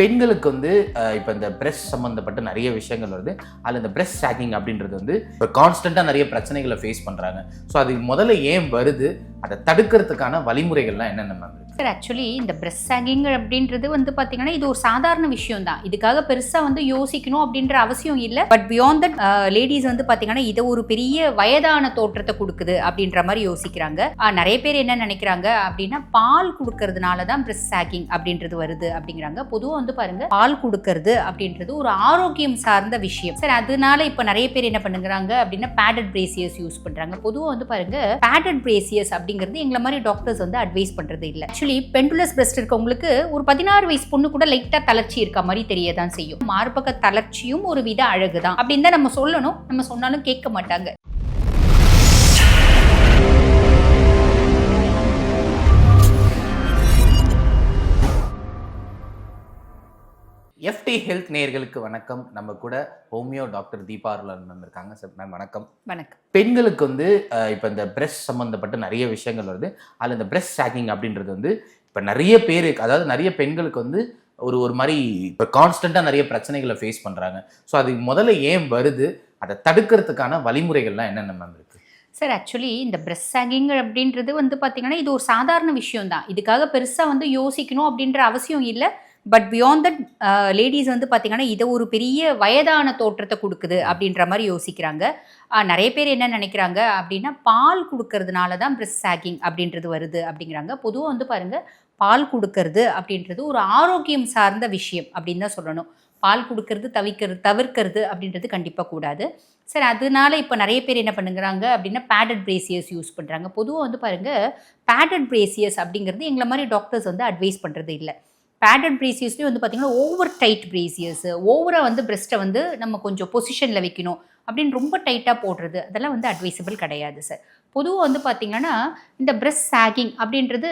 பெண்களுக்கு வந்து இப்போ இந்த பிரஸ்ட் சம்மந்தப்பட்ட நிறைய விஷயங்கள் வருது. அதில் இந்த பிரஸ்ட் சாக்கிங் அப்படின்றது வந்து இப்போ கான்ஸ்டண்ட்டாக நிறைய பிரச்சனைகளை ஃபேஸ் பண்ணுறாங்க ஸோ அது முதல்ல ஏன் வருது? அதை தடுக்கிறதுக்கான வழிமுறைகள்லாம் என்னென்ன மேம் சார் ஆக்சுவலி இந்த பிரஸ் சாகிங் அப்படின்றது வந்து பார்த்தீங்கன்னா இது ஒரு சாதாரண விஷயம் தான் இதுக்காக பெருசாக வந்து யோசிக்கணும் அப்படின்ற அவசியம் இல்லை. பட் பியாண்ட் தட் லேடிஸ் வந்து பார்த்தீங்கன்னா இதை ஒரு பெரிய வயதான தோற்றத்தை கொடுக்குது அப்படின்ற மாதிரி யோசிக்கிறாங்க. நிறைய பேர் என்ன நினைக்கிறாங்க அப்படின்னா பால் கொடுக்கறதுனால தான் ப்ரெஸ் சாகிங் அப்படின்றது வருது அப்படிங்கிறாங்க. பொதுவாக வந்து பாருங்க பால் கொடுக்கறது அப்படின்றது ஒரு ஆரோக்கியம் சார்ந்த விஷயம். சார் அதனால இப்போ நிறைய பேர் என்ன பண்ணுங்கிறாங்க அப்படின்னா பேடட் பிரேசியஸ் யூஸ் பண்றாங்க. பொதுவாக வந்து பாருங்க பேடட் பிரேசியஸ் அப்படிங்கிறது எங்களை மாதிரி டாக்டர்ஸ் வந்து அட்வைஸ் பண்றது இல்லை. ஆக்சுவலி பெண்டுலஸ் பிரஸ்ட் இருக்கவங்களுக்கு ஒரு பதினாறு வயசு பொண்ணு கூட லைட்டா தளர்ச்சி இருக்க மாதிரி தெரியதான் செய்யும். மார்பக தளர்ச்சியும் ஒரு வித அழகு தான் அப்படின்னு தான் நம்ம சொல்லணும். நம்ம சொன்னாலும் கேட்க மாட்டாங்க. எஃப்டி ஹெல்த் நேயர்களுக்கு வணக்கம். நம்ம கூட homeo doctor Deepa Arulan ma'am இருக்காங்க. சார் மேம் வணக்கம். வணக்கம். பெண்களுக்கு வந்து இப்போ இந்த பிரஸ்ட் சம்மந்தப்பட்ட நிறைய விஷயங்கள் வருது. அதில் இந்த பிரஸ்ட் சாக்கிங் அப்படின்றது வந்து இப்போ நிறைய பேருக்கு அதாவது நிறைய பெண்களுக்கு வந்து ஒரு ஒரு மாதிரி இப்போ கான்ஸ்டண்ட்டாக நிறைய பிரச்சனைகளை ஃபேஸ் பண்ணுறாங்க ஸோ அது முதல்ல ஏன் வருது? அதை தடுக்கிறதுக்கான வழிமுறைகள்லாம் என்னென்ன மேம் சார் ஆக்சுவலி இந்த பிரஸ்ட் சாகிங் அப்படின்றது வந்து பார்த்தீங்கன்னா இது ஒரு சாதாரண விஷயம் தான் இதுக்காக பெருசாக வந்து யோசிக்கணும் அப்படின்ற அவசியம் இல்லை. பட் பியாண்ட் தட் லேடிஸ் வந்து பார்த்தீங்கன்னா இதை ஒரு பெரிய வயதான தோற்றத்தை கொடுக்குது அப்படின்ற மாதிரி யோசிக்கிறாங்க. நிறைய பேர் என்ன நினைக்கிறாங்க அப்படின்னா பால் கொடுக்கறதுனால தான் பிரெஸ்ட் சாகிங் அப்படின்றது வருது அப்படிங்கிறாங்க. பொதுவாக வந்து பாருங்க பால் கொடுக்கறது அப்படின்றது ஒரு ஆரோக்கியம் சார்ந்த விஷயம் அப்படின்னு தான் சொல்லணும். பால் கொடுக்கறது தவிக்கிறது தவிர்க்கிறது அப்படின்றது கண்டிப்பாக கூடாது. சரி அதனால இப்போ நிறைய பேர் என்ன பண்ணுங்கிறாங்க அப்படின்னா பேடட் பிரேசியர்ஸ் யூஸ் பண்ணுறாங்க பொதுவாக வந்து பாருங்கள் பேடட் பிரேசியர்ஸ் அப்படிங்கிறது எங்களை மாதிரி டாக்டர்ஸ் வந்து அட்வைஸ் பண்ணுறது இல்லை. பேட்டர்ன் பிரேசியஸ்லேயும் வந்து பார்த்தீங்கன்னா ஓவர் டைட் பிரேசியஸ் ஓவராக வந்து பிரெஸ்ட்டை வந்து நம்ம கொஞ்சம் பொசிஷனில் வைக்கணும் அப்படின்னு ரொம்ப டைட்டாக போடுறது அதெல்லாம் வந்து அட்வைசபிள் கிடையாது சார் பொதுவாக வந்து பார்த்தீங்கன்னா இந்த பிரஸ்ட் சாகிங் அப்படின்றது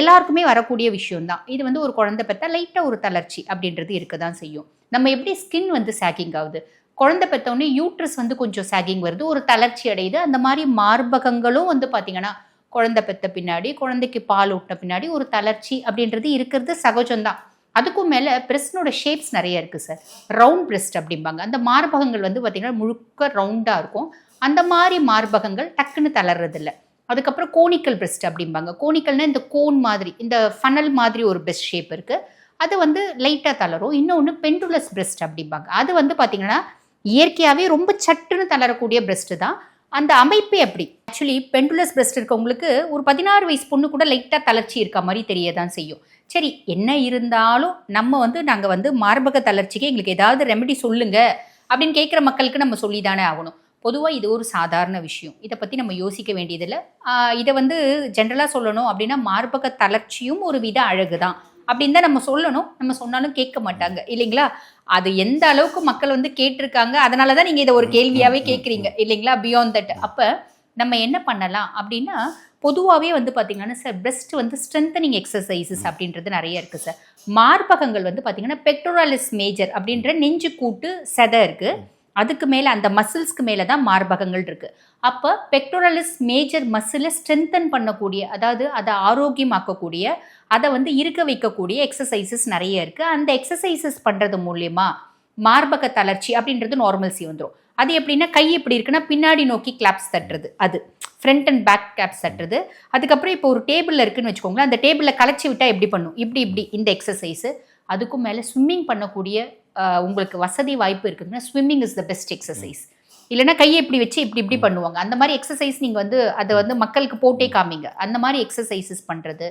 எல்லாருக்குமே வரக்கூடிய விஷயம்தான். இது வந்து ஒரு குழந்தை பெற்றா லைட்டாக ஒரு தளர்ச்சி அப்படின்றது இருக்க தான் செய்யும். நம்ம எப்படி ஸ்கின் வந்து சாகிங் ஆகுது? குழந்தை பெற்றோடனே யூட்ரஸ் வந்து கொஞ்சம் சாகிங் வருது ஒரு தளர்ச்சி அடையுது அந்த மாதிரி மார்பகங்களும் வந்து பார்த்தீங்கன்னா குழந்தை பெற்ற பின்னாடி குழந்தைக்கு பால் ஊட்டின பின்னாடி ஒரு தளர்ச்சி அப்படின்றது இருக்கிறது சகஜம்தான். அதுக்கும் மேலே பிரஸ்டனோட ஷேப்ஸ் நிறைய இருக்குது சார் ரவுண்ட் பிரெஸ்ட் அப்படிம்பாங்க. அந்த மார்பகங்கள் வந்து பார்த்திங்கன்னா முழுக்க ரவுண்டாக இருக்கும். அந்த மாதிரி மார்பகங்கள் டக்குன்னு தளர்றதில்ல. அதுக்கப்புறம் கோனிக்கல் பிரெஸ்ட் அப்படிம்பாங்க. கோனிக்கல்னா இந்த கோன் மாதிரி இந்த ஃபனல் மாதிரி ஒரு பெஸ்ட் ஷேப் இருக்குது அது வந்து லைட்டாக தளரும். இன்னொன்று பெண்டுலஸ் பிரெஸ்ட் அப்படிம்பாங்க. அது வந்து பார்த்திங்கன்னா இயற்கையாகவே ரொம்ப சட்டுன்னு தளரக்கூடிய பிரெஸ்ட்டு தான். அந்த அமைப்பே அப்படி. ஆக்சுவலி பெண்டுலஸ் பிரஸ்ட் இருக்கவங்களுக்கு ஒரு பதினாறு வயசு பொண்ணு கூட லைட்டாக தளர்ச்சி இருக்க மாதிரி தெரிய தான் செய்யும். சரி என்ன இருந்தாலும் நம்ம வந்து நாங்கள் வந்து மார்பக தளர்ச்சிக்கு எங்களுக்கு ஏதாவது ரெமெடி சொல்லுங்க அப்படின்னு கேட்குற மக்களுக்கு நம்ம சொல்லி தானே ஆகணும். பொதுவாக இது ஒரு சாதாரண விஷயம். இதை பற்றி நம்ம யோசிக்க வேண்டியதில்லை. இதை வந்து ஜென்ரலாக சொல்லணும் அப்படின்னா மார்பக தளர்ச்சியும் ஒரு வித அழகு தான் அப்படின்னு தான் நம்ம சொல்லணும். நம்ம சொன்னாலும் கேட்க மாட்டாங்க. இல்லைங்களா? அது எந்த அளவுக்கு மக்கள் வந்து கேட்டிருக்காங்க அதனால தான் நீங்கள் இதை ஒரு கேள்வியாகவே கேட்குறீங்க. இல்லைங்களா? பியாண்ட் தட் அப்போ நம்ம என்ன பண்ணலாம் அப்படின்னா பொதுவாகவே வந்து பார்த்தீங்கன்னா சார் breast வந்து ஸ்ட்ரென்தனிங் எக்ஸசைசஸ் அப்படின்றது நிறைய இருக்குது சார் மார்பகங்கள் வந்து பார்த்தீங்கன்னா பெக்டோராலிஸ் மேஜர் அப்படின்ற நெஞ்சு கூட்டு செதை இருக்குது அதுக்கு மேலே அந்த மசில்ஸ்க்கு மேலே தான் மார்பகங்கள் இருக்குது அப்போ பெக்டோரலிஸ் மேஜர் மசிலை ஸ்ட்ரென்தன் பண்ணக்கூடிய அதாவது அதை ஆரோக்கியமாக்கக்கூடிய அதை வந்து இருக்க வைக்கக்கூடிய எக்ஸசைசஸ் நிறைய இருக்குது அந்த எக்ஸசைசஸ் பண்ணுறது மூலியமா மார்பக தளர்ச்சி அப்படின்றது நார்மல்சி வந்துடும் அது எப்படின்னா கை எப்படி இருக்குன்னா பின்னாடி நோக்கி கிளாப்ஸ் தட்டுறது அது. ஃப்ரண்ட் அண்ட் பேக் கேப்ஸ் தட்டுறது. அதுக்கப்புறம் இப்போ ஒரு டேபிளில் இருக்குன்னு வச்சுக்கோங்களேன் அந்த டேபிளில் கலைச்சி விட்டால் எப்படி பண்ணும்? இப்படி இப்படி. இந்த எக்ஸசைஸு அதுக்கும் மேலே ஸ்விம்மிங் பண்ணக்கூடிய உங்களுக்கு வசதி வாய்ப்பு இருக்குதுன்னா swimming is the best exercise இல்லைன்னா கையை இப்படி வச்சு இப்படி இப்படி பண்ணுவாங்க. அந்த மாதிரி எக்ஸசைஸ் நீங்கள் வந்து அதை வந்து மக்களுக்கு போட்டே காமிங்க. அந்த மாதிரி எக்ஸசைசஸ் பண்ணுறது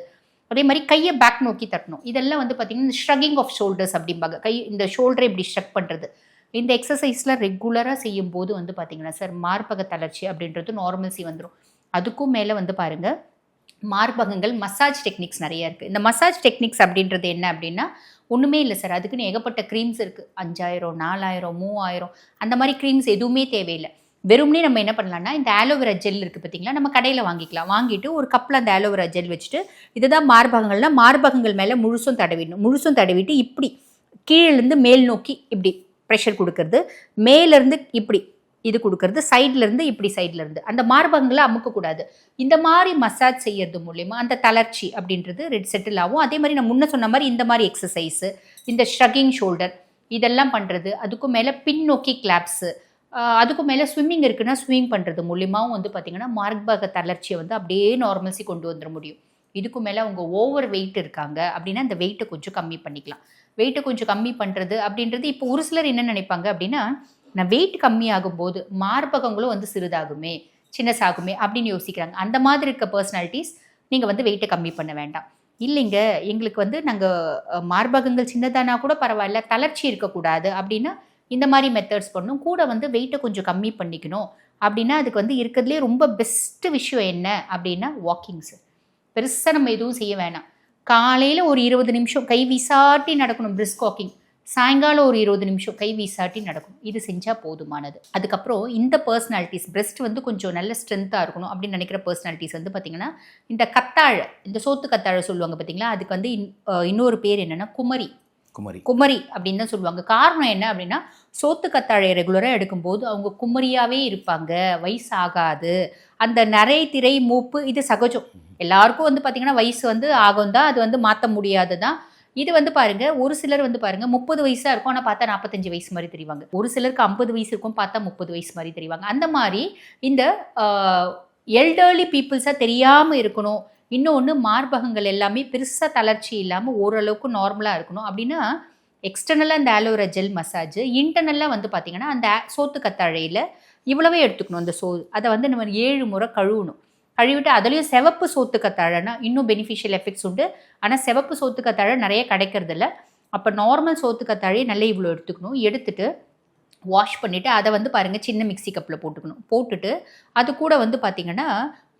அதே மாதிரி கையை பேக் நோக்கி தட்டணும். இதெல்லாம் வந்து பார்த்தீங்கன்னா ஷ்ரகிங் ஆஃப் ஷோல்டர்ஸ் அப்படிம்பாங்க. கை இந்த ஷோல்டரை இப்படி ஷ்ரக் பண்ணுறது இந்த எக்ஸசைஸ்லாம் ரெகுலராக செய்யும் போது வந்து பார்த்தீங்கன்னா சார் மார்பக தளர்ச்சி அப்படின்றது நார்மல்சி வந்துடும் அதுக்கும் மேலே வந்து பாருங்க மார்பகங்கள் மசாஜ் டெக்னிக்ஸ் நிறைய இருக்குது இந்த மசாஜ் டெக்னிக்ஸ் அப்படின்றது என்ன அப்படின்னா ஒன்றுமே இல்லை சார். அதுக்குன்னு ஏகப்பட்ட க்ரீம்ஸ் இருக்குது அஞ்சாயிரம் நாலாயிரம் மூவாயிரம் அந்த மாதிரி க்ரீம்ஸ் எதுவுமே தேவையில்லை. வெறும்னே நம்ம என்ன பண்ணலாம்னா இந்த ஆலோவேரா ஜெல் இருக்குது பார்த்தீங்களா நம்ம கடையில் வாங்கிக்கலாம். வாங்கிட்டு ஒரு கப்பில் அந்த ஆலோவேரா ஜெல் வச்சுட்டு இதுதான் மார்பகங்கள்னா மார்பகங்கள் மேலே முழுசும் தடவிடணும். முழுசும் தடவிட்டு இப்படி கீழேருந்து மேல் நோக்கி இப்படி ப்ரெஷர் கொடுக்கறது. மேலேருந்து இப்படி இது கொடுக்கறது சைடில் இருந்து இப்படி சைடில் இருந்து. அந்த மார்பகங்களை அமுக்கக்கூடாது இந்த மாதிரி மசாஜ் செய்யறது மூலயமா அந்த தளர்ச்சி அப்படின்றது ரெட் செட்டில் ஆகும். அதே மாதிரி நான் முன்ன சொன்ன மாதிரி இந்த மாதிரி எக்ஸசைஸு இந்த ஷ்ரகிங் ஷோல்டர் இதெல்லாம் பண்ணுறது அதுக்கும் மேலே பின்னோக்கி கிளாப்ஸு அதுக்கும் மேலே ஸ்விம்மிங் இருக்குன்னா ஸ்விமிங் பண்ணுறது மூலியமாகவும் வந்து பார்த்திங்கன்னா மார்பக தளர்ச்சியை வந்து அப்படியே நார்மல்ஸி கொண்டு வந்துட முடியும். இதுக்கு மேலே அவங்க ஓவர் வெயிட் இருக்காங்க அப்படின்னா அந்த வெயிட்டை கொஞ்சம் கம்மி பண்ணிக்கலாம். வெயிட்டை கொஞ்சம் கம்மி பண்ணுறது அப்படின்றது இப்போ ஒரு சிலர் என்ன நினைப்பாங்க அப்படின்னா நான் வெயிட் கம்மியாகும் போது மார்பகங்களும் வந்து சிறிதாகுமே சின்னசாகுமே அப்படின்னு யோசிக்கிறாங்க. அந்த மாதிரி இருக்க பர்சனாலிட்டிஸ் நீங்கள் வந்து வெயிட்டை கம்மி பண்ண வேண்டாம். இல்லைங்க எங்களுக்கு வந்து நாங்கள் மார்பகங்கள் சின்னதானா கூட பரவாயில்ல தளர்ச்சி இருக்கக்கூடாது அப்படின்னா இந்த மாதிரி மெத்தட்ஸ் பண்ணும். கூட வந்து வெயிட்டை கொஞ்சம் கம்மி பண்ணிக்கணும் அப்படின்னா அதுக்கு வந்து இருக்கிறதுலே ரொம்ப பெஸ்ட்டு விஷயம் என்ன அப்படின்னா வாக்கிங்ஸு பெருசாக நம்ம எதுவும் செய்ய வேணாம். காலையில் ஒரு இருபது நிமிஷம் கை விசாட்டி நடக்கணும் பிரிஸ்க் வாக்கிங் சாயங்காலம் ஒரு இருபது நிமிஷம் கை வீசாட்டி நடக்கணும் இது செஞ்சால் போதுமானது. அதுக்கப்புறம் இந்த பர்சனாலிட்டிஸ் பிரெஸ்ட் வந்து கொஞ்சம் நல்ல ஸ்ட்ரென்த்தாக இருக்கணும் அப்படின்னு நினைக்கிற பர்சனாலிட்டிஸ் வந்து பார்த்திங்கன்னா இந்த கத்தாழை இந்த சோத்து கத்தாழை சொல்லுவாங்க பார்த்தீங்களா அதுக்கு வந்து இன்னொரு பேர் என்னென்னா குமரி. குமரி. குமரி அப்படின்னு தான் சொல்லுவாங்க. காரணம் என்ன அப்படின்னா சோத்து கத்தாழையை ரெகுலராக எடுக்கும்போது அவங்க குமரியாவே இருப்பாங்க. வயசு ஆகாது அந்த நரை திரை மூப்பு இது சகஜம். எல்லாருக்கும் வந்து பார்த்தீங்கன்னா வயசு வந்து ஆகும் தான் அது வந்து மாற்ற முடியாது தான் இது வந்து பாருங்க ஒரு சிலர் வந்து பாருங்க முப்பது வயசா இருக்கும் ஆனால் பார்த்தா நாற்பத்தஞ்சு வயசு மாதிரி தெரிவாங்க. ஒரு சிலருக்கு ஐம்பது வயசு இருக்கும் பார்த்தா முப்பது வயசு மாதிரி தெரிவாங்க. அந்த மாதிரி இந்த எல்டர்லி பீப்புள்ஸாக தெரியாமல் இருக்கணும். இன்னொன்று மார்பகங்கள் எல்லாமே பெருசாக தளர்ச்சி இல்லாமல் ஓரளவுக்கு நார்மலாக இருக்கணும். அப்படின்னா எக்ஸ்டர்னலாக இந்த ஆலோரா ஜெல் மசாஜ் இன்டர்னலாக வந்து பார்த்தீங்கன்னா அந்த சோத்து கத்தாழையில் இவ்வளவே எடுத்துக்கணும் அந்த சோ அதை வந்து நம்ம ஏழு முறை கழுவணும். கழுவிட்டு அதுலேயும் சிவப்பு சோத்து கத்தாழைனா இன்னும் பெனிஃபிஷியல் எஃபெக்ட்ஸ் உண்டு. ஆனால் சிவப்பு சோத்து கத்தாழை நிறைய கிடைக்கிறது இல்லை அப்போ நார்மல் சோத்து கத்தாழையை நல்லா இவ்வளோ எடுத்துக்கணும். எடுத்துட்டு வாஷ் பண்ணிவிட்டு அதை வந்து பாருங்கள் சின்ன மிக்ஸி கப்பில் போட்டுக்கணும். போட்டுட்டு அது கூட வந்து பார்த்திங்கன்னா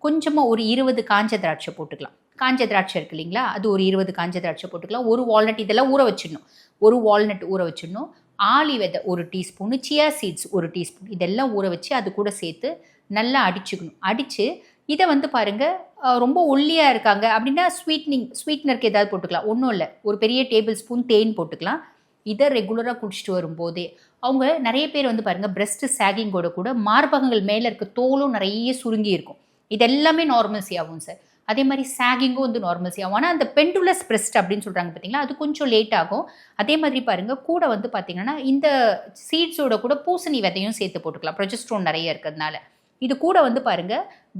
கொஞ்சமாக ஒரு இருபது காஞ்ச திராட்சை போட்டுக்கலாம். காஞ்ச திராட்சை இருக்கு இல்லைங்களா? அது ஒரு இருபது காஞ்ச திராட்சை போட்டுக்கலாம். ஒரு வால்நட் இதெல்லாம் ஊற வச்சிடணும். ஒரு வால்நட் ஊற வச்சிடணும். ஆலி விதை ஒரு டீஸ்பூன் சியா சீட்ஸ் ஒரு டீஸ்பூன் இதெல்லாம் ஊற வச்சு அது கூட சேர்த்து நல்லா அடிச்சுக்கணும். அடித்து இதை வந்து பாருங்க ரொம்ப ஒல்லியாக இருக்காங்க. அப்படின்னா ஸ்வீட்னிங் ஸ்வீட்னருக்கு ஏதாவது போட்டுக்கலாம். ஒன்றும் இல்லை. ஒரு பெரிய டேபிள் ஸ்பூன் தேன் போட்டுக்கலாம். இதை ரெகுலராக குடிச்சிட்டு வரும்போதே அவங்க நிறைய பேர் வந்து பாருங்க பிரஸ்ட் சேகிங்கோட கூட மார்பகங்கள் மேலே இருக்க தோலும் நிறைய சுருங்கி இருக்கும். இது எல்லாமே நார்மல்ஸி ஆகும் சார் அதே மாதிரி சேகிங்கும் வந்து நார்மல்ஸி ஆகும். ஆனால் அந்த பெண்டுலஸ் பிரஸ்ட் அப்படின்னு சொல்கிறாங்க பார்த்தீங்களா அது கொஞ்சம் லேட் ஆகும். அதே மாதிரி பாருங்க கூட வந்து பார்த்தீங்கன்னா இந்த சீட்ஸோட கூட பூசணி விதையும் சேர்த்து போட்டுக்கலாம். ப்ரொஜெஸ்ட்ரோன் நிறைய இருக்கிறதுனால. இது கூட வந்து பாருங்க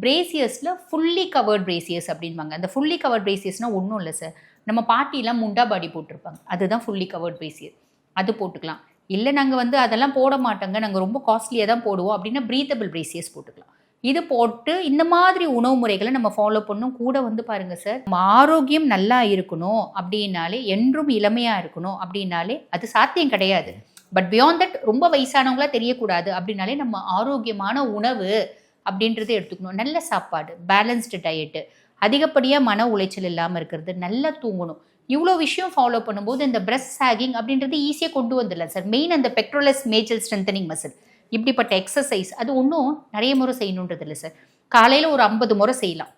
பிரேசியஸில் ஃபுல்லி கவர்ட் பிரேசியஸ் அப்படின்பாங்க. அந்த ஃபுல்லி கவர்ட் பிரேசியஸ்னால் ஒன்றும் இல்லை சார் நம்ம பாட்டிலாம் முண்டா பாடி போட்டிருப்பாங்க. அதுதான் ஃபுல்லி கவர்ட் பிரேசியஸ் அது போட்டுக்கலாம். இல்லை நாங்கள் வந்து அதெல்லாம் போட மாட்டோங்க. நாங்கள் ரொம்ப காஸ்ட்லியாக தான் போடுவோம் அப்படின்னா ப்ரீத்தபிள் பிரேசியஸ் போட்டுக்கலாம். இது போட்டு இந்த மாதிரி உணவு முறைகளை நம்ம ஃபாலோ பண்ணும். கூட வந்து பாருங்க சார் நம்ம ஆரோக்கியம் நல்லா இருக்கணும் அப்படின்னாலே என்றும் இளமையாக இருக்கணும் அப்படின்னாலே அது சாத்தியம் கிடையாது. பட் பியாண்ட் தட் ரொம்ப வயசானவங்களா தெரியக்கூடாது. அப்படின்னாலே நம்ம ஆரோக்கியமான உணவு அப்படின்றத எடுத்துக்கணும். நல்ல சாப்பாடு பேலன்ஸ்டு டயட்டு அதிகப்படியாக மன உளைச்சல் இல்லாமல் இருக்கிறது நல்லா தூங்கணும். இவ்வளோ விஷயம் ஃபாலோ பண்ணும்போது இந்த பிரஸ்ட் சாகிங் அப்படின்றது ஈஸியாக கொண்டு வந்துடலாம் சார். மெயின் அந்த பெக்ட்ரோலஸ் மேஜல் ஸ்ட்ரென்தனிங் மசில் இப்படிப்பட்ட எக்ஸசைஸ் அது ஒன்றும் நிறைய முறை செய்யணுன்றது இல்லை சார். காலையில் ஒரு ஐம்பது முறை செய்யலாம்.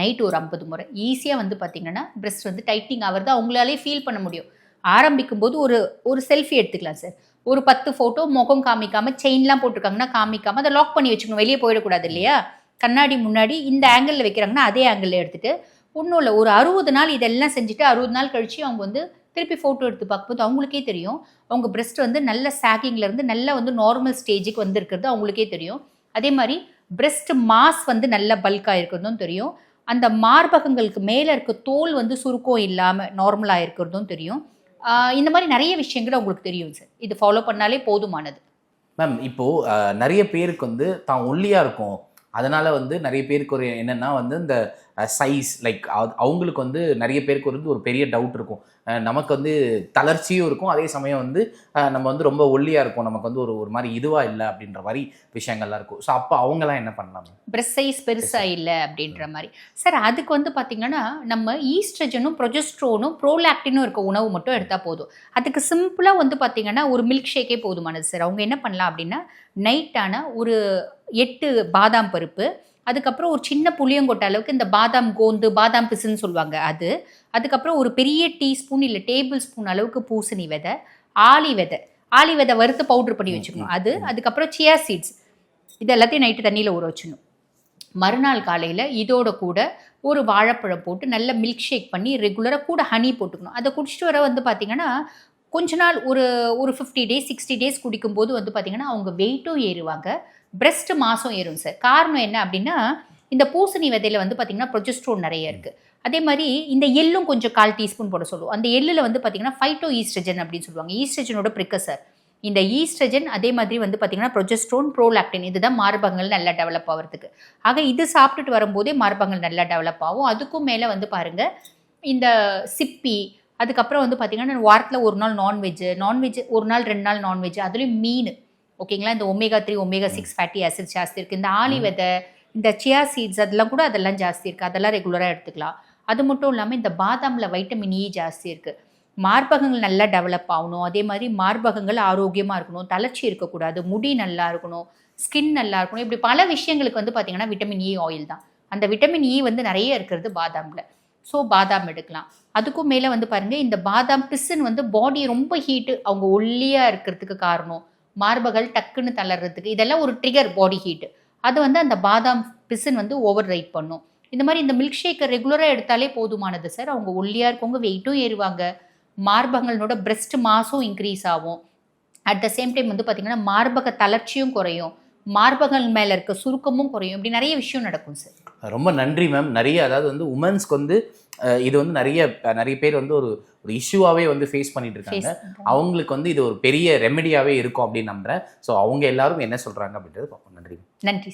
நைட்டு ஒரு ஐம்பது முறை. ஈஸியாக வந்து பார்த்தீங்கன்னா பிரஸ்ட் வந்து டைட்டிங் ஆகிறது அவங்களாலே ஃபீல் பண்ண முடியும். ஆரம்பிக்கும் போது ஒரு ஒரு செல்ஃபி எடுத்துக்கலாம் சார் ஒரு பத்து ஃபோட்டோ முகம் காமிக்காம செயின்லாம் போட்டிருக்காங்கன்னா காமிக்காம அதை லாக் பண்ணி வச்சுக்கணும். வெளியே போயிடக்கூடாது இல்லையா? கண்ணாடி முன்னாடி இந்த ஆங்கிளில் வைக்கிறாங்கன்னா அதே ஆங்கிளில் எடுத்துகிட்டு ஒன்றும் இல்லை. ஒரு அறுபது நாள் இதெல்லாம் செஞ்சுட்டு அறுபது நாள் கழித்து அவங்க வந்து திருப்பி ஃபோட்டோ எடுத்து பார்க்கும்போது அவங்களுக்கே தெரியும். அவங்க பிரெஸ்ட் வந்து நல்ல சாகிங்லேருந்து நல்லா நல்ல வந்து நார்மல் ஸ்டேஜுக்கு வந்திருக்கிறது அவங்களுக்கே தெரியும். அதே மாதிரி பிரெஸ்ட் மாஸ் வந்து நல்ல பல்காக இருக்கிறதும் தெரியும். அந்த மார்பகங்களுக்கு மேலே இருக்க தோல் வந்து சுருக்கம் இல்லாமல் நார்மலாக இருக்கிறதும் தெரியும். இந்த மாதிரி நிறைய விஷயங்கள் உங்களுக்கு தெரியும் சார் இது ஃபாலோ பண்ணாலே போதுமானது. மேம் இப்போது நிறைய பேருக்கு வந்து தான் ஒல்லியாக இருக்கும். அதனால் வந்து நிறைய பேருக்கு ஒரு என்னென்னா வந்து இந்த சைஸ் லைக் அவங்களுக்கு வந்து நிறைய பேருக்கு வந்து ஒரு பெரிய டவுட் இருக்கும். நமக்கு வந்து தளர்ச்சியும் இருக்கும். அதே சமயம் வந்து நம்ம வந்து ரொம்ப ஒல்லியா இருக்கும் நமக்கு வந்து ஒரு ஒரு மாதிரி இதுவா இல்லை அப்படின்ற மாதிரி விஷயங்கள்லாம் இருக்கும். ஸோ அப்போ அவங்கெல்லாம் என்ன பண்ணலாம்? பிரஸ் சைஸ் பெருசாக இல்லை அப்படின்ற மாதிரி. சார் அதுக்கு வந்து பார்த்தீங்கன்னா நம்ம ஈஸ்ட்ரஜனும் ப்ரொஜெஸ்ட்ரோனும் ப்ரோலாக்டினும் இருக்க உணவு மட்டும் எடுத்தால் போதும். அதுக்கு சிம்பிளாக வந்து பார்த்தீங்கன்னா ஒரு மில்க் ஷேக்கே போதுமானது சார் அவங்க என்ன பண்ணலாம் அப்படின்னா நைட்டான ஒரு எட்டு பாதாம் பருப்பு அதுக்கப்புறம் ஒரு சின்ன புளியங்கொட்டை அளவுக்கு இந்த பாதாம் கோந்து பாதாம் பிசுன்னு சொல்லுவாங்க அது. அதுக்கப்புறம் ஒரு பெரிய டீஸ்பூன் இல்லை டேபிள் ஸ்பூன் அளவுக்கு பூசணி விதை ஆளி விதை. ஆளி விதை வறுத்து பவுடர் பண்ணி வச்சுக்கணும். அது அதுக்கப்புறம் சியா சீட்ஸ். இது எல்லாத்தையும் நைட்டு தண்ணியில் ஊற வச்சிடணும் மறுநாள் காலையில் இதோட கூட ஒரு வாழைப்பழம் போட்டு நல்ல மில்க் ஷேக் பண்ணி ரெகுலராக கூட ஹனி போட்டுக்கணும். அதை குடிச்சிட்டு வர வந்து பார்த்திங்கன்னா கொஞ்ச நாள் ஒரு ஒரு ஃபிஃப்டி டேஸ் சிக்ஸ்டி டேஸ் குடிக்கும்போது வந்து பார்த்திங்கன்னா அவங்க வெயிட்டும் ஏறுவாங்க. Breast மாசம் ஏறும் சார். காரணம் என்ன அப்படின்னா இந்த பூசணி விதையில் வந்து பார்த்திங்கன்னா ப்ரொஜெஸ்ட்ரோன் நிறைய இருக்குது அதே மாதிரி இந்த எள்ளும் கொஞ்சம் கால் டீஸ்பூன் போட சொல்லுவோம். அந்த எள்ளில் வந்து பார்த்திங்கன்னா ஃபைட்டோ ஈஸ்ட்ரஜன் அப்படின்னு சொல்லுவாங்க. ஈஸ்ட்ரஜனோட ப்ரிக்கசர் இந்த ஈஸ்ட்ரஜன் அதே மாதிரி வந்து பார்த்திங்கன்னா ப்ரொஜெஸ்ட்ரோன் ப்ரோலாக்டின் இதுதான் மார்பகங்கள் நல்லா டெவலப் ஆகிறதுக்கு. ஆக இது சாப்பிட்டுட்டு வரும்போதே மார்பகங்கள் நல்லா டெவலப் ஆகும். அதுக்கும் மேலே வந்து பாருங்கள் இந்த சிப்பி அதுக்கப்புறம் வந்து பார்த்திங்கன்னா வாரத்தில் ஒரு நாள் நான்வெஜ் நான்வெஜ் ஒரு நாள் ரெண்டு நாள் நான்வெஜ் அதுலேயும் மீன். ஓகேங்களா? இந்த omega three omega six fatty acid ஜாஸ்தி இருக்குது இந்த ஆலி விதை இந்த சியா சீட்ஸ் அதெல்லாம் கூட அதெல்லாம் ஜாஸ்தி இருக்குது அதெல்லாம் ரெகுலராக எடுத்துக்கலாம். அது மட்டும் இல்லாமல் இந்த பாதாமில் வைட்டமின் இ ஜாஸ்தி இருக்குது மார்பகங்கள் நல்லா டெவலப் ஆகணும். அதே மாதிரி மார்பகங்கள் ஆரோக்கியமாக இருக்கணும். தளர்ச்சி இருக்கக்கூடாது. முடி நல்லா இருக்கணும். ஸ்கின் நல்லா இருக்கணும். இப்படி பல விஷயங்களுக்கு வந்து பார்த்திங்கன்னா விட்டமின் இ ஆயில் தான். அந்த விட்டமின் இ வந்து நிறைய இருக்கிறது பாதாமில். ஸோ பாதாம் எடுக்கலாம். அதுக்கும் மேலே வந்து பாருங்கள் இந்த பாதாம் பிசின் வந்து பாடி ரொம்ப ஹீட்டு அவங்க ஒல்லியாக இருக்கிறதுக்கு காரணம். மார்பகங்கள் டக்குன்னு தளர்றதுக்கு இதெல்லாம் ஒரு ட்ரிகர் பாடி ஹீட்டு அது வந்து அந்த பாதாம் பிசின் வந்து ஓவர் ரைட் பண்ணும். இந்த மாதிரி இந்த மில்க் ஷேக்கை ரெகுலராக எடுத்தாலே போதுமானது சார் அவங்க ஒல்லியாக இருக்கவங்க வெயிட்டும் ஏறுவாங்க. மார்பகங்களோட breast மாஸும் இன்க்ரீஸ் ஆகும். அட் த சேம் டைம் வந்து பார்த்திங்கன்னா மார்பக தளர்ச்சியும் குறையும். மார்பகங்கள் மேலே இருக்க சுருக்கமும் குறையும். இப்படி நிறைய விஷயம் நடக்கும் சார் ரொம்ப நன்றி மேம் நிறைய அதாவது வந்து உமன்ஸ்க்கு வந்து இது வந்து நிறைய நிறைய பேர் வந்து ஒரு ஒரு இஷ்யூவாகவே வந்து ஃபேஸ் பண்ணிட்டு இருக்காங்க. அவங்களுக்கு வந்து இது ஒரு பெரிய ரெமெடியாவே இருக்கும் அப்படின்னு நம்புறேன். ஸோ அவங்க எல்லாரும் என்ன சொல்றாங்க அப்படின்றது பார்ப்போம். நன்றி நன்றி